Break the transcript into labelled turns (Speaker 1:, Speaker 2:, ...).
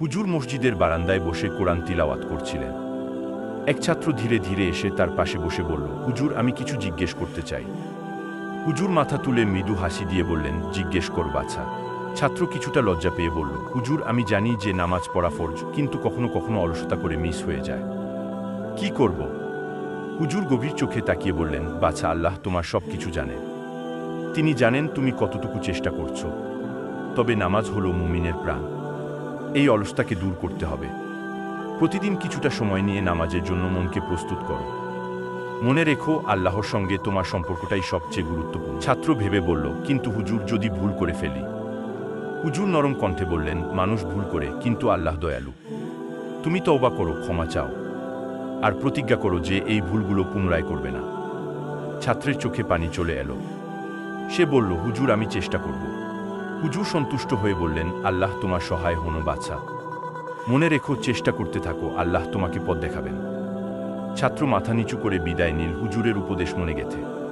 Speaker 1: হুজুর মসজিদের বারান্দায় বসে কোরআন তিলাওয়াত করছিলেন। এক ছাত্র ধীরে ধীরে এসে তার পাশে বসে বলল, হুজুর, আমি কিছু জিজ্ঞেস করতে চাই। হুজুর মাথা তুলে মৃদু হাসি দিয়ে বললেন, জিজ্ঞেস কর বাছা। ছাত্র কিছুটা লজ্জা পেয়ে বলল, হুজুর, আমি জানি যে নামাজ পড়া ফরজ, কিন্তু কখনো কখনো অলসতা করে মিস হয়ে যায়। কি করব? হুজুর গভীর চোখে তাকিয়ে বললেন, বাছা, আল্লাহ তোমার সব কিছু জানেন তিনি জানেন তুমি কতটুকু চেষ্টা করছ। তবে নামাজ হলো মুমিনের প্রাণ। এই অলসতাকে দূর করতে হবে। প্রতিদিন কিছুটা সময় নিয়ে নামাজের জন্য মনকে প্রস্তুত করো। মনে রেখো, আল্লাহর সঙ্গে তোমার সম্পর্কটাই সবচেয়ে গুরুত্বপূর্ণ। ছাত্র ভেবে বলল, কিন্তু হুজুর, যদি ভুল করে ফেলি? হুজুর নরম কণ্ঠে বললেন, মানুষ ভুল করে, কিন্তু আল্লাহ দয়ালু। তুমি তওবা করো, ক্ষমা চাও। আর প্রতিজ্ঞা করো যে এই ভুলগুলো পুনরায় করবে না। ছাত্রের চোখে পানি চলে এলো। সে বলল, হুজুর, আমি চেষ্টা করব। হুজুর সন্তুষ্ট হয়ে বললেন, আল্লাহ তোমার সহায় হনু বাছা। মনে রেখো, চেষ্টা করতে থাকো, আল্লাহ তোমাকে পথ দেখাবেন। ছাত্র মাথা নিচু করে বিদায় নীল, হুজুরের উপদেশ মনে গেথে।